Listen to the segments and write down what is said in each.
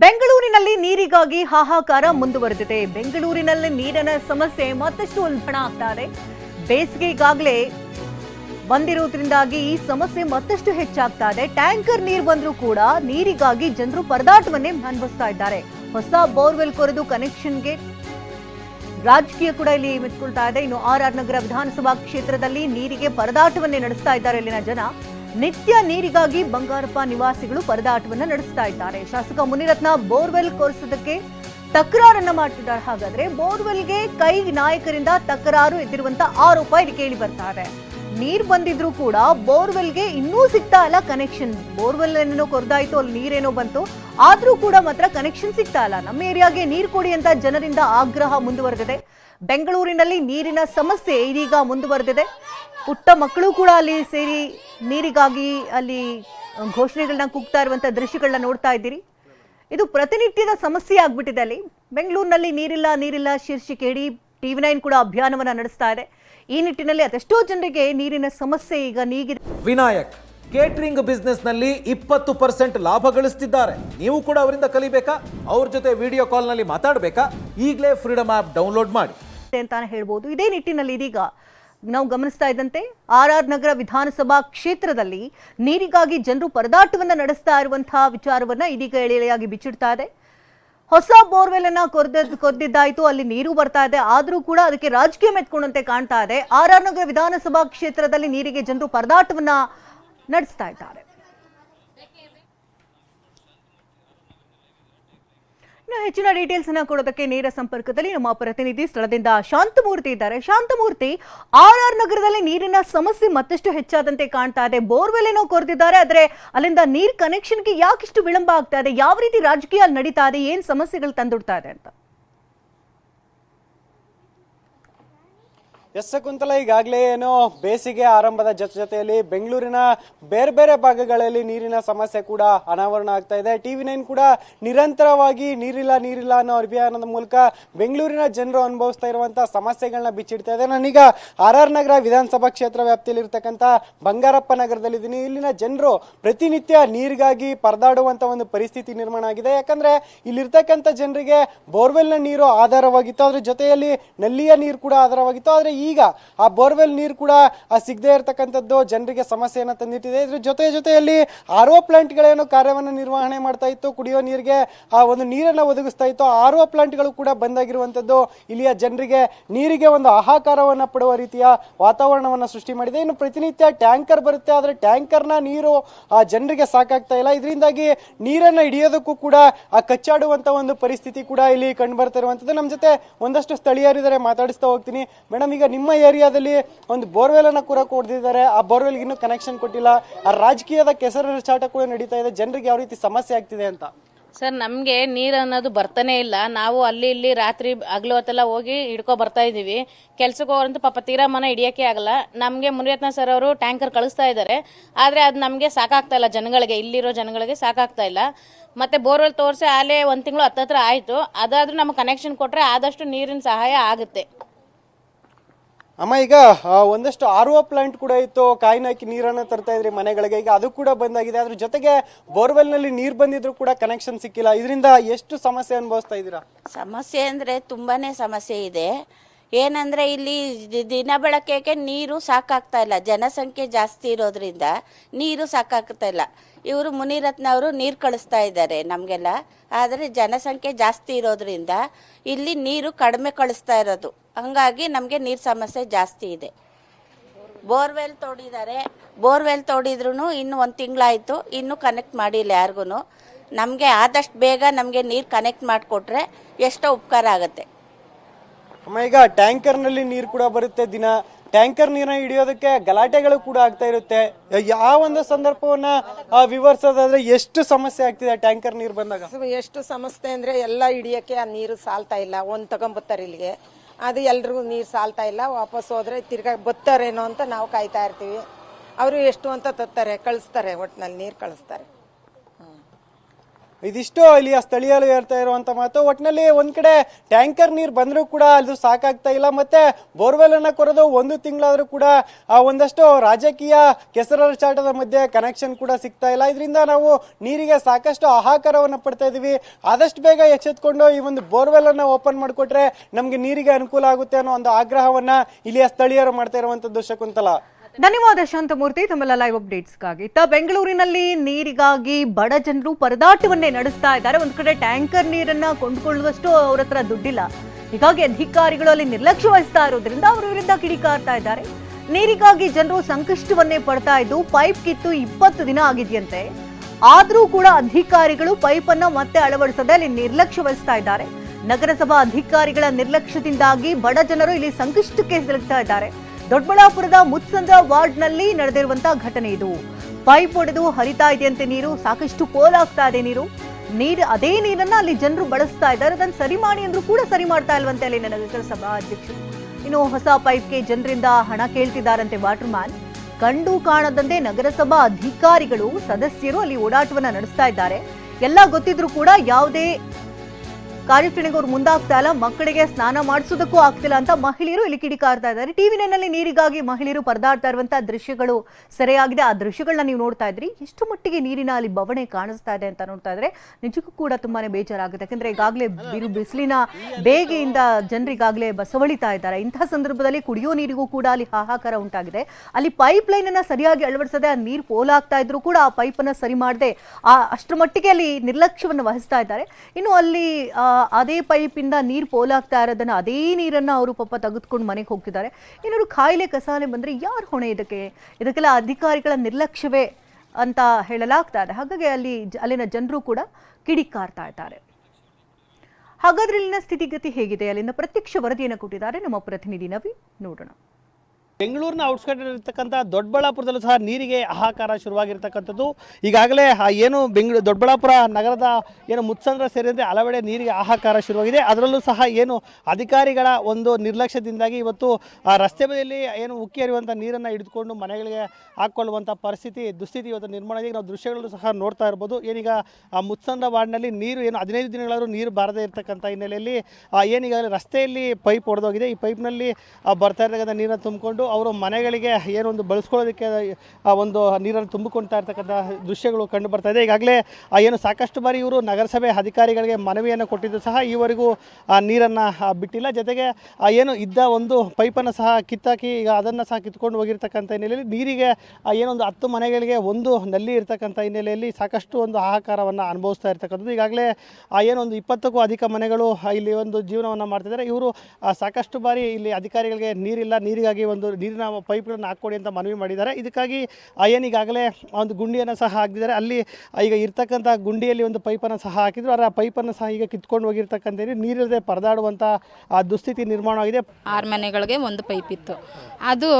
ಬೆಂಗಳೂರಿನಲ್ಲಿ ನೀರಿಗಾಗಿ ಹಾಹಾಕಾರ ಮುಂದುವರೆದಿದೆ. ಬೆಂಗಳೂರಿನಲ್ಲಿ ನೀರಿನ ಸಮಸ್ಯೆ ಮತ್ತಷ್ಟು ಉಲ್ಬಣ ಆಗ್ತಾ ಇದೆ. ಬೇಸಿಗೆ ಈಗಾಗಲೇ ಬಂದಿರೋದ್ರಿಂದಾಗಿ ಈ ಸಮಸ್ಯೆ ಮತ್ತಷ್ಟು ಹೆಚ್ಚಾಗ್ತಾ ಇದೆ. ಟ್ಯಾಂಕರ್ ನೀರು ಬಂದರೂ ಕೂಡ ನೀರಿಗಾಗಿ ಜನರು ಪರದಾಟವನ್ನೇ ಅನುಭವಿಸ್ತಾ ಇದ್ದಾರೆ. ಹೊಸ ಬೋರ್ವೆಲ್ ಕೊರೆದು ಕನೆಕ್ಷನ್ಗೆ ರಾಜಕೀಯ ಕೂಡ ಇಲ್ಲಿ ಮೆಚ್ಕೊಳ್ತಾ ಇದೆ. ಇನ್ನು ಆರ್ ಆರ್ ನಗರ ವಿಧಾನಸಭಾ ಕ್ಷೇತ್ರದಲ್ಲಿ ನೀರಿಗೆ ಪರದಾಟವನ್ನೇ ನಡೆಸ್ತಾ ಇದ್ದಾರೆ ಇಲ್ಲಿನ ಜನ. ನಿತ್ಯ ನೀರಿಗಾಗಿ ಬಂಗಾರಪ್ಪ ನಿವಾಸಿಗಳು ಪರದಾಟವನ್ನು ನಡೆಸ್ತಾ ಇದ್ದಾರೆ. ಶಾಸಕ ಮುನಿರತ್ನ ಬೋರ್ವೆಲ್ ಕೊರೆಸೋದಕ್ಕೆ ತಕರಾರನ್ನ ಮಾಡ್ತಿದ್ದಾರೆ. ಹಾಗಾದ್ರೆ ಬೋರ್ವೆಲ್ಗೆ ಕೈ ನಾಯಕರಿಂದ ತಕರಾರು ಎದ್ದಿರುವಂತ ಆರೋಪ ಇಲ್ಲಿ ಕೇಳಿ ಬರ್ತಾ ಇದೆ. ನೀರ್ ಬಂದಿದ್ರು ಕೂಡ ಬೋರ್ವೆಲ್ಗೆ ಇನ್ನೂ ಸಿಗ್ತಾ ಇಲ್ಲ ಕನೆಕ್ಷನ್ ಬೋರ್ವೆಲ್ ಏನೇನೋ ಕೊರ್ದಾಯ್ತು, ಅಲ್ಲಿ ನೀರೇನೋ ಬಂತು. ಆದ್ರೂ ಕೂಡ ಮಾತ್ರ ಕನೆಕ್ಷನ್ ಸಿಗ್ತಾ ಇಲ್ಲ. ನಮ್ಮ ಏರಿಯಾಗೆ ನೀರು ಕೊಡಿ ಅಂತ ಜನರಿಂದ ಆಗ್ರಹ ಮುಂದುವರೆದಿದೆ. ಬೆಂಗಳೂರಿನಲ್ಲಿ ನೀರಿನ ಸಮಸ್ಯೆ ಇದೀಗ ಮುಂದುವರೆದಿದೆ. ಪುಟ್ಟ ಮಕ್ಕಳು ಕೂಡ ಅಲ್ಲಿ ಸೇರಿ ನೀರಿಗಾಗಿ ಅಲ್ಲಿ ಘೋಷಣೆಗಳನ್ನ ಕೂಗ್ತಾ ಇರುವಂತ ದೃಶ್ಯಗಳನ್ನ ನೋಡ್ತಾ ಇದ್ದೀರಿ. ಇದು ಪ್ರತಿನಿತ್ಯದ ಸಮಸ್ಯೆ ಆಗ್ಬಿಟ್ಟಿದೆ ಅಲ್ಲಿ. ಬೆಂಗಳೂರಿನಲ್ಲಿ ನೀರಿಲ್ಲ ನೀರಿಲ್ಲ ಶೀರ್ಷಿಕೆ ಇಡೀ ಟಿವಿ ನೈನ್ ಕೂಡ ಅಭಿಯಾನವನ್ನ ನಡೆಸ್ತಾ ಇದೆ. ಈ ನಿಟ್ಟಿನಲ್ಲಿ ಅದೆಷ್ಟೋ ಜನರಿಗೆ ನೀರಿನ ಸಮಸ್ಯೆ ಈಗ ನೀಗಿದೆ ವಿನಾಯಕ್ ಕೇಟ್ರಿಂಗ್ ಬಿಸ್ನೆಸ್ನಲ್ಲಿ ಇಪ್ಪತ್ತು ಪರ್ಸೆಂಟ್ ಲಾಭ ಗಳಿಸ್ತಿದ್ದಾರೆ. ನೀವು ಕೂಡ ಅವರಿಂದ ಕಲಿಬೇಕಾ? ಅವ್ರ ಜೊತೆ ವಿಡಿಯೋ ಕಾಲ್ನಲ್ಲಿ ಮಾತಾಡಬೇಕಾ? ಈಗಲೇ ಫ್ರೀಡಮ್ ಆಪ್ ಡೌನ್ಲೋಡ್ ಮಾಡಿ. ಅಂತಾನೆ ಹೇಳ್ಬೋದು. ಇದೇ ನಿಟ್ಟಿನಲ್ಲಿ ಇದೀಗ ನಾವು ಗಮನಿಸ್ತಾ ಇದ್ದಂತೆ ಆರ್ ಆರ್ ನಗರ ವಿಧಾನಸಭಾ ಕ್ಷೇತ್ರದಲ್ಲಿ ನೀರಿಗಾಗಿ ಜನರು ಪರದಾಟವನ್ನು ನಡೆಸ್ತಾ ಇರುವಂತಹ ವಿಚಾರವನ್ನ ಇದೀಗ ಎಳೆ ಎಳೆಯಾಗಿ ಬಿಚ್ಚಿಡ್ತಾ ಇದೆ. ಹೊಸ ಬೋರ್ವೆಲ್ ಅನ್ನ ಕೊರ್ದ, ಕೊರ್ದಿದ್ದಾಯ್ತು, ಅಲ್ಲಿ ನೀರು ಬರ್ತಾ ಇದೆ. ಆದರೂ ಕೂಡ ಅದಕ್ಕೆ ರಾಜಕೀಯ ಮೆತ್ಕೊಂಡಂತೆ ಕಾಣ್ತಾ ಇದೆ. ಆರ್ ಆರ್ ನಗರ ವಿಧಾನಸಭಾ ಕ್ಷೇತ್ರದಲ್ಲಿ ನೀರಿಗೆ ಜನರು ಪರದಾಟವನ್ನ ನಡೆಸ್ತಾ ಇದ್ದಾರೆ ಇನ್ನು ಹೆಚ್ಚಿನ ಡೀಟೇಲ್ಸ್ ಅನ್ನ ಕೊಡೋದಕ್ಕೆ ನೇರ ಸಂಪರ್ಕದಲ್ಲಿ ನಮ್ಮ ಪ್ರತಿನಿಧಿ ಸ್ಥಳದಿಂದ ಶಾಂತಮೂರ್ತಿ ಇದ್ದಾರೆ. ಶಾಂತಮೂರ್ತಿ, ಆರ್ ಆರ್ ನಗರದಲ್ಲಿ ನೀರಿನ ಸಮಸ್ಯೆ ಮತ್ತಷ್ಟು ಹೆಚ್ಚಾದಂತೆ ಕಾಣ್ತಾ ಇದೆ. ಬೋರ್ವೆಲ್ ಏನೋ ಕೊರೆದಿದ್ದಾರೆ, ಆದ್ರೆ ಅಲ್ಲಿಂದ ನೀರ್ ಕನೆಕ್ಷನ್ಗೆ ಯಾಕಿಷ್ಟು ವಿಳಂಬ ಆಗ್ತಾ ಇದೆ? ಯಾವ ರೀತಿ ರಾಜಕೀಯ ನಡೀತಾ ಇದೆ? ಏನ್ ಸಮಸ್ಯೆಗಳು ತಂದುಡ್ತಾ ಇದೆ ಅಂತ? ಎಸ್ ಕುಂತಲ, ಈಗಾಗಲೇ ಏನೋ ಬೇಸಿಗೆ ಆರಂಭದ ಜೊತೆ ಜೊತೆಯಲ್ಲಿ ಬೆಂಗಳೂರಿನ ಬೇರೆ ಬೇರೆ ಭಾಗಗಳಲ್ಲಿ ನೀರಿನ ಸಮಸ್ಯೆ ಕೂಡ ಅನಾವರಣ ಆಗ್ತಾ ಇದೆ. ಟಿವಿ ನೈನ್ ಕೂಡ ನಿರಂತರವಾಗಿ ನೀರಿಲ್ಲ ನೀರಿಲ್ಲ ಅನ್ನೋ ಅಭಿಯಾನದ ಮೂಲಕ ಬೆಂಗಳೂರಿನ ಜನರು ಅನುಭವಿಸ್ತಾ ಇರುವಂತಹ ಸಮಸ್ಯೆಗಳನ್ನ ಬಿಚ್ಚಿಡ್ತಾ ಇದೆ. ನಾನೀಗ ಆರ್ ಆರ್ ನಗರ ವಿಧಾನಸಭಾ ಕ್ಷೇತ್ರ ವ್ಯಾಪ್ತಿಯಲ್ಲಿ ಇರ್ತಕ್ಕಂಥ ಬಂಗಾರಪ್ಪ ನಗರದಲ್ಲಿದ್ದೀನಿ ಇಲ್ಲಿನ ಜನರು ಪ್ರತಿನಿತ್ಯ ನೀರಿಗಾಗಿ ಪರದಾಡುವಂತ ಒಂದು ಪರಿಸ್ಥಿತಿ ನಿರ್ಮಾಣ ಆಗಿದೆ. ಯಾಕಂದ್ರೆ ಇಲ್ಲಿರ್ತಕ್ಕಂಥ ಜನರಿಗೆ ಬೋರ್ವೆಲ್ನ ನೀರು ಆಧಾರವಾಗಿತ್ತು. ಅದ್ರ ಜೊತೆಯಲ್ಲಿ ನಲ್ಲಿಯ ನೀರು ಕೂಡ ಆಧಾರವಾಗಿತ್ತು. ಆದ್ರೆ ಈಗ ಆ ಬೋರ್ವೆಲ್ ನೀರು ಕೂಡ ಸಿಗದೇ ಇರತಕ್ಕಂಥದ್ದು ಜನರಿಗೆ ಸಮಸ್ಯೆಯನ್ನು ತಂದಿಟ್ಟಿದೆ. ಇದ್ರ ಜೊತೆ ಜೊತೆಯಲ್ಲಿ ಆರ್ ಒ ಪ್ಲಾಂಟ್ಗಳೇನು ಕಾರ್ಯವನ್ನು ನಿರ್ವಹಣೆ ಮಾಡ್ತಾ ಇತ್ತು, ಕುಡಿಯೋ ನೀರಿಗೆ, ಆ ಒಂದು ನೀರನ್ನು ಒದಗಿಸ್ತಾ ಇತ್ತು. ಆರ್ ಒ ಪ್ಲಾಂಟ್ಗಳು ಕೂಡ ಬಂದಾಗಿರುವಂಥದ್ದು ಇಲ್ಲಿಯ ಜನರಿಗೆ ನೀರಿಗೆ ಒಂದು ಆಹಾಕಾರವನ್ನು ಪಡುವ ರೀತಿಯ ವಾತಾವರಣವನ್ನು ಸೃಷ್ಟಿ ಮಾಡಿದೆ. ಇನ್ನು ಪ್ರತಿನಿತ್ಯ ಟ್ಯಾಂಕರ್ ಬರುತ್ತೆ, ಆದರೆ ಟ್ಯಾಂಕರ್ನ ನೀರು ಆ ಜನರಿಗೆ ಸಾಕಾಗ್ತಾ ಇಲ್ಲ. ಇದರಿಂದಾಗಿ ನೀರನ್ನು ಹಿಡಿಯೋದಕ್ಕೂ ಕೂಡ ಆ ಕಚ್ಚಾಡುವಂತ ಒಂದು ಪರಿಸ್ಥಿತಿ ಕೂಡ ಇಲ್ಲಿ ಕಂಡು ಬರ್ತಾ ಇರುವಂತದ್ದು ನಮ್ಮ ಜೊತೆ ಒಂದಷ್ಟು ಸ್ಥಳೀಯರಿದ್ದಾರೆ, ಮಾತಾಡಿಸ್ತಾ ಹೋಗ್ತೀನಿ. ಮೇಡಮ್, ಈಗ ನಿಮ್ಮ ಏರಿಯಾದಲ್ಲಿ ಒಂದು ಬೋರ್ವೆಲ್ ಅನ್ನ ಕೂಡ ಕೊಡ್ದಿದ್ದಾರೆ. ಆ ಬೋರ್ವೆಲ್ಗೆ ಇನ್ನೂ ಕನೆಕ್ಷನ್ ಕೊಟ್ಟಿಲ್ಲ. ಆ ರಾಜಕೀಯದ ಕೆಸರು ಚಾಟ ಕೂಡ ನಡೀತಾ ಇದೆ. ಜನರಿಗೆ ಯಾವ ರೀತಿ ಸಮಸ್ಯೆ ಆಗ್ತಿದೆ ಅಂತ? ಸರ್, ನಮಗೆ ನೀರು ಅನ್ನೋದು ಬರ್ತಾನೆ ಇಲ್ಲ. ನಾವು ಅಲ್ಲಿ ಇಲ್ಲಿ ರಾತ್ರಿ ಹಗಲು ಹೊತ್ತೆಲ್ಲ ಹೋಗಿ ಹಿಡ್ಕೊ ಬರ್ತಾ ಇದ್ದೀವಿ. ಕೆಲ್ಸಕ್ಕೆ ಹೋಗೋರಂತೂ ಪಾಪ ತೀರಾ ಮನ ಹಿಡಿಯೋಕ್ಕೆ ಆಗಲ್ಲ. ನಮಗೆ ಮುನಿರತ್ನ ಸರ್ ಅವರು ಟ್ಯಾಂಕರ್ ಕಳಿಸ್ತಾ ಇದ್ದಾರೆ. ಆದರೆ ಅದು ನಮಗೆ ಸಾಕಾಗ್ತಾ ಇಲ್ಲ. ಜನಗಳಿಗೆ, ಇಲ್ಲಿರೋ ಜನಗಳಿಗೆ ಸಾಕಾಗ್ತಾ ಇಲ್ಲ. ಮತ್ತೆ ಬೋರ್ವೆಲ್ ತೋರಿಸಿ ಆಲೇ ಒಂದು ತಿಂಗಳು ಹತ್ತತ್ರ ಆಯಿತು. ಅದಾದರೂ ನಮಗೆ ಕನೆಕ್ಷನ್ ಕೊಟ್ಟರೆ ಆದಷ್ಟು ನೀರಿನ ಸಹಾಯ ಆಗುತ್ತೆ. ಅಮ್ಮ, ಈಗ ಒಂದಷ್ಟು ಆರ್ ಒ ಪ್ಲಾಂಟ್ ಕೂಡ ಇತ್ತು. ಕಾಯಿನ ಹಾಕಿ ನೀರನ್ನು ತರ್ತಾ ಇದ್ರಿ ಮನೆಗಳಿಗೆ. ಈಗ ಅದು ಕೂಡ ಬಂದಾಗಿದೆ. ಅದ್ರ ಜೊತೆಗೆ ಬೋರ್ವೆಲ್ನಲ್ಲಿ ನೀರು ಬಂದಿದ್ರು ಕೂಡ ಕನೆಕ್ಷನ್ ಸಿಕ್ಕಿಲ್ಲ. ಇದರಿಂದ ಎಷ್ಟು ಸಮಸ್ಯೆ ಅನುಭವಿಸ್ತಾ ಇದ್ದೀರಾ? ಸಮಸ್ಯೆ ಅಂದರೆ ತುಂಬಾನೇ ಸಮಸ್ಯೆ ಇದೆ. ಏನಂದ್ರೆ ಇಲ್ಲಿ ದಿನ ಬಳಕೆಗೆ ನೀರು ಸಾಕಾಗ್ತಾ ಇಲ್ಲ. ಜನಸಂಖ್ಯೆ ಜಾಸ್ತಿ ಇರೋದ್ರಿಂದ ನೀರು ಸಾಕಾಗ್ತಾ ಇಲ್ಲ. ಇವರು ಮುನಿರತ್ನ ಅವರು ನೀರು ಕಳಿಸ್ತಾ ಇದ್ದಾರೆ ನಮಗೆಲ್ಲ. ಆದರೆ ಜನಸಂಖ್ಯೆ ಜಾಸ್ತಿ ಇರೋದ್ರಿಂದ ಇಲ್ಲಿ ನೀರು ಕಡಿಮೆ ಕಳಿಸ್ತಾ ಇರೋದು. ಹಂಗಾಗಿ ನಮಗೆ ನೀರು ಸಮಸ್ಯೆ ಜಾಸ್ತಿ ಇದೆ. ಬೋರ್ವೆಲ್ ತೋಡಿದ್ದಾರೆ. ಬೋರ್ವೆಲ್ ತೋಡಿದ್ರು ಇನ್ನು ಒಂದು ತಿಂಗಳಾಯಿತು. ಇನ್ನೂ ಕನೆಕ್ಟ್ ಮಾಡಿಲ್ಲ ಯಾರಿಗೂ ನಮಗೆ ಆದಷ್ಟು ಬೇಗ ನಮಗೆ ನೀರು ಕನೆಕ್ಟ್ ಮಾಡಿಕೊಟ್ರೆ ಎಷ್ಟೋ ಉಪಕಾರ ಆಗುತ್ತೆ. ಅಮ್ಮ, ಈಗ ಟ್ಯಾಂಕರ್ನಲ್ಲಿ ನೀರು ಕೂಡ ಬರುತ್ತೆ ದಿನ. ಟ್ಯಾಂಕರ್ ನೀರನ್ನ ಹಿಡಿಯೋದಕ್ಕೆ ಗಲಾಟೆಗಳು ಕೂಡ ಆಗ್ತಾ ಇರುತ್ತೆ. ಯಾವ ಒಂದು ಸಂದರ್ಭವನ್ನ ವಿವರಿಸೋದಾದ್ರೆ ಎಷ್ಟು ಸಮಸ್ಯೆ ಆಗ್ತಿದೆ ಟ್ಯಾಂಕರ್ ನೀರು ಬಂದಾಗ? ಎಷ್ಟು ಸಮಸ್ಯೆ ಅಂದ್ರೆ ಎಲ್ಲ ಹಿಡಿಯಕ್ಕೆ ಆ ನೀರು ಸಾಲ್ತಾ ಇಲ್ಲ. ಒಂದ್ ತಗೊಂಬತ್ತಾರೆ ಇಲ್ಲಿಗೆ. ಅದು ಎಲ್ರಿಗೂ ನೀರು ಸಾಲ್ತಾ ಇಲ್ಲ. ವಾಪಸ್ ಹೋದ್ರೆ ತಿರ್ಗಾ ಬತ್ತಾರೇನೋ ಅಂತ ನಾವು ಕಾಯ್ತಾ ಇರ್ತೀವಿ. ಅವರು ಎಷ್ಟು ಅಂತ ತತ್ತಾರೆ, ಕಳಿಸ್ತಾರೆ ಒಟ್ಟಿನಲ್ಲಿ ನೀರು ಕಳಿಸ್ತಾರೆ. ಇದಿಷ್ಟು ಇಲ್ಲಿಯ ಸ್ಥಳೀಯರು ಹೇಳ್ತಾ ಇರುವಂತ ಮಾತು. ಒಟ್ಟಿನಲ್ಲಿ ಒಂದ್ ಕಡೆ ಟ್ಯಾಂಕರ್ ನೀರು ಬಂದರೂ ಕೂಡ ಅದು ಸಾಕಾಗ್ತಾ ಇಲ್ಲ. ಮತ್ತೆ ಅನ್ನ ಕೊರೋದು ಒಂದು ತಿಂಗಳಾದ್ರೂ ಕೂಡ ಒಂದಷ್ಟು ರಾಜಕೀಯ ಕೆಸರಾಚಾಟದ ಮಧ್ಯೆ ಕನೆಕ್ಷನ್ ಕೂಡ ಸಿಗ್ತಾ ಇಲ್ಲ. ಇದರಿಂದ ನಾವು ನೀರಿಗೆ ಸಾಕಷ್ಟು ಆಹಾಕಾರವನ್ನು ಪಡ್ತಾ ಇದೀವಿ. ಆದಷ್ಟು ಬೇಗ ಎಚ್ಚೆತ್ಕೊಂಡು ಈ ಒಂದು ಬೋರ್ವೆಲ್ ಅನ್ನ ಓಪನ್ ಮಾಡಿಕೊಟ್ರೆ ನಮ್ಗೆ ನೀರಿಗೆ ಅನುಕೂಲ ಆಗುತ್ತೆ ಅನ್ನೋ ಒಂದು ಆಗ್ರಹವನ್ನ ಇಲ್ಲಿಯ ಸ್ಥಳೀಯರು ಮಾಡ್ತಾ ಇರುವಂತದ್ದು ಶಕುಂತಲಾ. ಧನ್ಯವಾದ ಶಾಂತಮೂರ್ತಿ, ತಮ್ಮೆಲ್ಲ ಲೈವ್ ಅಪ್ಡೇಟ್ಸ್ಗಾಗಿ ಇತ್ತ ಬೆಂಗಳೂರಿನಲ್ಲಿ ನೀರಿಗಾಗಿ ಬಡ ಜನರು ಪರದಾಟವನ್ನೇ ನಡೆಸ್ತಾ ಇದ್ದಾರೆ. ಒಂದು ಕಡೆ ಟ್ಯಾಂಕರ್ ನೀರನ್ನ ಕೊಂಡುಕೊಳ್ಳುವಷ್ಟು ಅವ್ರ ಹತ್ರ ದುಡ್ಡಿಲ್ಲ. ಹೀಗಾಗಿ ಅಧಿಕಾರಿಗಳು ಅಲ್ಲಿ ನಿರ್ಲಕ್ಷ್ಯ ವಹಿಸ್ತಾ ಇರೋದ್ರಿಂದ ಅವರ ವಿರುದ್ಧ ಕಿಡಿಕಾರ್ತಾ ಇದ್ದಾರೆ. ನೀರಿಗಾಗಿ ಜನರು ಸಂಕಷ್ಟವನ್ನೇ ಪಡ್ತಾ ಇದ್ದು, ಪೈಪ್ ಕಿತ್ತು ಇಪ್ಪತ್ತು ದಿನ ಆಗಿದೆಯಂತೆ. ಆದರೂ ಕೂಡ ಅಧಿಕಾರಿಗಳು ಪೈಪ್ ಅನ್ನ ಮತ್ತೆ ಅಳವಡಿಸದೆ ಅಲ್ಲಿ ನಿರ್ಲಕ್ಷ್ಯ ವಹಿಸ್ತಾ ಇದ್ದಾರೆ. ನಗರಸಭಾ ಅಧಿಕಾರಿಗಳ ನಿರ್ಲಕ್ಷ್ಯದಿಂದಾಗಿ ಬಡ ಜನರು ಇಲ್ಲಿ ಸಂಕಷ್ಟಕ್ಕೆ ಸಿಲುಕ್ತಾ ಇದ್ದಾರೆ. ದೊಡ್ಡಬಳ್ಳಾಪುರದ ಮುತ್ಸಂದ್ರ ವಾರ್ಡ್ನಲ್ಲಿ ನಡೆದಿರುವಂತಹ ಘಟನೆ ಇದು. ಪೈಪ್ ಒಡೆದು ಹರಿತಾ ಇದೆಯಂತೆ ನೀರು, ಸಾಕಷ್ಟು ಪೋಲಾಗ್ತಾ ಇದೆ ನೀರು. ನೀರು, ಅದೇ ನೀರನ್ನ ಅಲ್ಲಿ ಜನರು ಬಳಸ್ತಾ ಇದ್ದಾರೆ. ಅದನ್ನು ಸರಿ ಮಾಡಿ ಅಂದ್ರೂ ಕೂಡ ಸರಿ ಮಾಡ್ತಾ ಇಲ್ವಂತೆ ಅಲ್ಲಿ ನಗರಸಭಾ ಅಧ್ಯಕ್ಷರು. ಇನ್ನು ಹೊಸ ಪೈಪ್ಗೆ ಜನರಿಂದ ಹಣ ಕೇಳ್ತಿದ್ದಾರಂತೆ ವಾಟರ್ ಮ್ಯಾನ್ ಕಂಡು ಕಾಣದಂತೆ ನಗರಸಭಾ ಅಧಿಕಾರಿಗಳು, ಸದಸ್ಯರು ಅಲ್ಲಿ ಓಡಾಟವನ್ನ ನಡೆಸ್ತಾ ಇದ್ದಾರೆ. ಎಲ್ಲ ಗೊತ್ತಿದ್ರು ಕೂಡ ಯಾವುದೇ ಕಾರ್ಯಾಚರಣೆಗೆ ಅವ್ರು ಮುಂದಾಗ್ತಾ ಇಲ್ಲ. ಮಕ್ಕಳಿಗೆ ಸ್ನಾನ ಮಾಡಿಸೋದಕ್ಕೂ ಆಗ್ತಿಲ್ಲ ಅಂತ ಮಹಿಳೆಯರು ಇಲ್ಲಿ ಕಿಡಿಕಾರ್ತಾ ಇದ್ದಾರೆ. ಟಿವಿ ನಲ್ಲಿ ನೀರಿಗಾಗಿ ಮಹಿಳೆಯರು ಪರದಾಡ್ತಾ ಇರುವಂತಹ ದೃಶ್ಯಗಳು ಸೆರೆಯಾಗಿದೆ. ಆ ದೃಶ್ಯಗಳನ್ನ ನೀವು ನೋಡ್ತಾ ಇದ್ರಿ. ಎಷ್ಟು ಮಟ್ಟಿಗೆ ನೀರಿನ ಅಲ್ಲಿ ಬವಣೆ ಕಾಣಿಸ್ತಾ ಇದೆ ಅಂತ ನೋಡ್ತಾ ಇದ್ರೆ ನಿಜಕ್ಕೂ ಕೂಡ ತುಂಬಾನೇ ಬೇಜಾರಾಗುತ್ತೆ. ಯಾಕಂದ್ರೆ ಈಗಾಗಲೇ ಬಿರು ಬಿಸಿಲಿನ ಬೇಗೆಯಿಂದ ಜನರಿಗಾಗಲೇ ಬಸವಳಿತಾ ಇದ್ದಾರೆ. ಇಂತಹ ಸಂದರ್ಭದಲ್ಲಿ ಕುಡಿಯೋ ನೀರಿಗೂ ಕೂಡ ಅಲ್ಲಿ ಹಾಹಾಕಾರ ಉಂಟಾಗಿದೆ. ಅಲ್ಲಿ ಪೈಪ್ ಲೈನ್ ಅನ್ನ ಸರಿಯಾಗಿ ಅಳವಡಿಸದೆ ಆ ನೀರು ಪೋಲಾಗ್ತಾ ಇದ್ರು ಕೂಡ ಆ ಪೈಪ್ ಅನ್ನ ಸರಿ ಮಾಡದೆ ಆ ಅಷ್ಟರ ಮಟ್ಟಿಗೆ ಅಲ್ಲಿ ನಿರ್ಲಕ್ಷ್ಯವನ್ನು ವಹಿಸ್ತಾ ಇದ್ದಾರೆ. ಇನ್ನು ಅಲ್ಲಿ ಅದೇ ಪೈಪಿಂದ ನೀರು ಪೋಲಾಗ್ತಾ ಇರೋದನ್ನ ಅದೇ ನೀರನ್ನ ಅವರು ಪಾಪ ತೆಗೆದುಕೊಂಡು ಮನೆಗೆ ಹೋಗ್ತಿದ್ದಾರೆ. ಏನಾದ್ರು ಕಾಯಿಲೆ ಕಸಾಲೆ ಬಂದ್ರೆ ಯಾರು ಹೊಣೆ ಇದಕ್ಕೆ? ಇದಕ್ಕೆಲ್ಲ ಅಧಿಕಾರಿಗಳ ನಿರ್ಲಕ್ಷ್ಯವೇ ಅಂತ ಹೇಳಲಾಗ್ತಾ ಇದೆ. ಹಾಗಾಗಿ ಅಲ್ಲಿ ಅಲ್ಲಿನ ಜನರು ಕೂಡ ಕಿಡಿಕಾರ್ತಾ ಇದ್ದಾರೆ. ಹಾಗಾದ್ರೆ ಇಲ್ಲಿನ ಸ್ಥಿತಿಗತಿ ಹೇಗಿದೆ? ಅಲ್ಲಿನ ಪ್ರತ್ಯಕ್ಷ ವರದಿಯನ್ನು ಕೊಟ್ಟಿದ್ದಾರೆ. ನಮ್ಮ ಪ್ರತಿನಿಧಿ ನವಿ ನೋಡೋಣ. ಬೆಂಗಳೂರಿನ ಔಟ್ಸ್ಕರ್ಟ್ ದೊಡ್ಡಬಳ್ಳಾಪುರದಲ್ಲೂ ಸಹ ನೀರಿಗೆ ಹಾಹಾಕಾರ ಶುರುವಾಗಿರ್ತಕ್ಕಂಥದ್ದು. ಈಗಾಗಲೇ ಏನು ಬೆಂಗಳೂರು ದೊಡ್ಡಬಳ್ಳಾಪುರ ನಗರದ ಏನು ಮುತ್ಸಂದ್ರ ಸೇರಿದಂತೆ ಹಲವೆಡೆ ನೀರಿಗೆ ಹಾಹಾಕಾರ ಶುರುವಾಗಿದೆ. ಅದರಲ್ಲೂ ಸಹ ಏನು ಅಧಿಕಾರಿಗಳ ಒಂದು ನಿರ್ಲಕ್ಷ್ಯದಿಂದಾಗಿ ಇವತ್ತು, ಆ, ರಸ್ತೆ ಬದಿಯಲ್ಲಿ ಏನು ಉಕ್ಕಿ ಹರಿಯುವಂಥ ನೀರನ್ನು ಹಿಡಿದುಕೊಂಡು ಮನೆಗಳಿಗೆ ಹಾಕ್ಕೊಳ್ಳುವಂಥ ಪರಿಸ್ಥಿತಿ, ದುಸ್ಥಿತಿ ಇವತ್ತು ನಿರ್ಮಾಣ ಆಗಿದೆ. ನಾವು ದೃಶ್ಯಗಳಲ್ಲೂ ಸಹ ನೋಡ್ತಾ ಇರ್ಬೋದು. ಏನೀಗ, ಆ ಮುತ್ಸಂದ್ರ ವಾರ್ಡ್ನಲ್ಲಿ ನೀರು ಏನು ಹದಿನೈದು ದಿನಗಳಾದರೂ ನೀರು ಬಾರದೇ ಇರತಕ್ಕಂಥ ಹಿನ್ನೆಲೆಯಲ್ಲಿ ಏನೀಗ ಏನೀಗಾಗಲೇ ರಸ್ತೆಯಲ್ಲಿ ಪೈಪ್ ಹೊಡೆದೋಗಿದೆ ಈ ಪೈಪ್ನಲ್ಲಿ ಬರ್ತಾ ಇರತಕ್ಕಂಥ ನೀರನ್ನು ತುಂಬಿಕೊಂಡು ಅವರು ಮನೆಗಳಿಗೆ ಏನೊಂದು ಬಳಸ್ಕೊಳ್ಳೋದಕ್ಕೆ ಒಂದು ನೀರನ್ನು ತುಂಬಿಕೊಳ್ತಾ ಇರ್ತಕ್ಕಂಥ ದೃಶ್ಯಗಳು ಕಂಡು ಬರ್ತಾ ಇದೆ. ಈಗಾಗಲೇ ಏನು ಸಾಕಷ್ಟು ಬಾರಿ ಇವರು ನಗರಸಭೆ ಅಧಿಕಾರಿಗಳಿಗೆ ಮನವಿಯನ್ನು ಕೊಟ್ಟಿದ್ದು ಸಹ ಈವರೆಗೂ, ಆ, ನೀರನ್ನು ಬಿಟ್ಟಿಲ್ಲ. ಜೊತೆಗೆ ಏನು ಇದ್ದ ಒಂದು ಪೈಪನ್ನು ಸಹ ಕಿತ್ತಾಕಿ, ಈಗ ಅದನ್ನು ಸಹ ಕಿತ್ಕೊಂಡು ಹೋಗಿರ್ತಕ್ಕಂಥ ಹಿನ್ನೆಲೆಯಲ್ಲಿ ನೀರಿಗೆ ಏನೊಂದು ಹತ್ತು ಮನೆಗಳಿಗೆ ಒಂದು ನಲ್ಲಿ ಇರ್ತಕ್ಕಂಥ ಹಿನ್ನೆಲೆಯಲ್ಲಿ ಸಾಕಷ್ಟು ಒಂದು ಹಾಹಾಕಾರವನ್ನು ಅನುಭವಿಸ್ತಾ ಇರ್ತಕ್ಕಂಥದ್ದು. ಈಗಾಗಲೇ ಏನೊಂದು ಇಪ್ಪತ್ತಕ್ಕೂ ಅಧಿಕ ಮನೆಗಳು ಇಲ್ಲಿ ಒಂದು ಜೀವನವನ್ನು ಮಾಡ್ತಿದ್ದಾರೆ. ಇವರು ಸಾಕಷ್ಟು ಬಾರಿ ಇಲ್ಲಿ ಅಧಿಕಾರಿಗಳಿಗೆ ನೀರಿಲ್ಲ, ನೀರಿಗಾಗಿ ಒಂದು ನೀರಿನ ಪೈಪ್ಗಳನ್ನು ಹಾಕ್ಕೊಡಿ ಅಂತ ಮನವಿ ಮಾಡಿದ್ದಾರೆ. ಇದಕ್ಕಾಗಿ ಅಯ್ಯನ್ ಏನು ಈಗಾಗಲೇ ಒಂದು ಗುಂಡಿಯನ್ನು ಸಹ ಹಾಕಿದ್ದಾರೆ. ಅಲ್ಲಿ ಈಗ ಇರ್ತಕ್ಕಂಥ ಗುಂಡಿಯಲ್ಲಿ ಒಂದು ಪೈಪನ್ನು ಸಹ ಹಾಕಿದ್ರು. ಆದರೆ ಆ ಪೈಪನ್ನು ಸಹ ಈಗ ಕಿತ್ಕೊಂಡು ಹೋಗಿರ್ತಕ್ಕಂಥ ನೀರಿಲ್ಲದೆ ಪರದಾಡುವಂಥ ಆ ದುಸ್ಥಿತಿ ನಿರ್ಮಾಣವಾಗಿದೆ. ಆರು ಮನೆಗಳಿಗೆ ಒಂದು ಪೈಪ್ ಇತ್ತು. ಅದು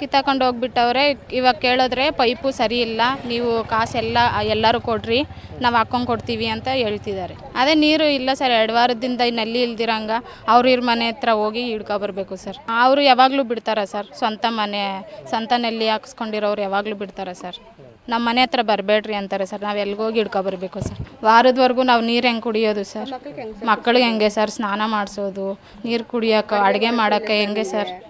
ಕಿತ್ತಾಕೊಂಡು ಹೋಗ್ಬಿಟ್ಟವ್ರೆ, ಇವಾಗ ಕೇಳಿದ್ರೆ ಪೈಪು ಸರಿ ಇಲ್ಲ, ನೀವು ಕಾಸೆಲ್ಲ ಎಲ್ಲರೂ ಕೊಡ್ರಿ, ನಾವು ಹಾಕೊಂಡು ಕೊಡ್ತೀವಿ ಅಂತ ಹೇಳ್ತಿದ್ದಾರೆ. ಅದೇ ನೀರು ಇಲ್ಲ ಸರ್, ಎರಡು ವಾರದಿಂದ ನಲ್ಲಿ ಇಲ್ದಿರಂಗ ಅವ್ರ ಇವ್ರ ಮನೆ ಹತ್ರ ಹೋಗಿ ಹಿಡ್ಕೊಬರ್ಬೇಕು ಸರ್. ಅವರು ಯಾವಾಗಲೂ ಬಿಡ್ತಾರ ಸರ್? ಸ್ವಂತ ಮನೆ ಸ್ವಂತ ನೆಲ್ಲಿ ಹಾಕ್ಸ್ಕೊಂಡಿರೋರು ಯಾವಾಗಲೂ ಬಿಡ್ತಾರೆ ಸರ್. ನಮ್ಮ ಮನೆ ಹತ್ರ ಬರಬೇಡ್ರಿ ಅಂತಾರೆ ಸರ್. ನಾವು ಎಲ್ಗೋಗಿ ಹಿಡ್ಕೊಬರ್ಬೇಕು ಸರ್. ವಾರದವರೆಗೂ ನಾವು ನೀರು ಹೆಂಗೆ ಕುಡಿಯೋದು ಸರ್? ಮಕ್ಕಳಿಗೆ ಹೆಂಗೆ ಸರ್? ಸ್ನಾನ ಮಾಡಿಸೋದು, ನೀರು ಕುಡಿಯೋಕೆ, ಅಡುಗೆ ಮಾಡೋಕ್ಕೆ ಹೆಂಗೆ ಸರ್?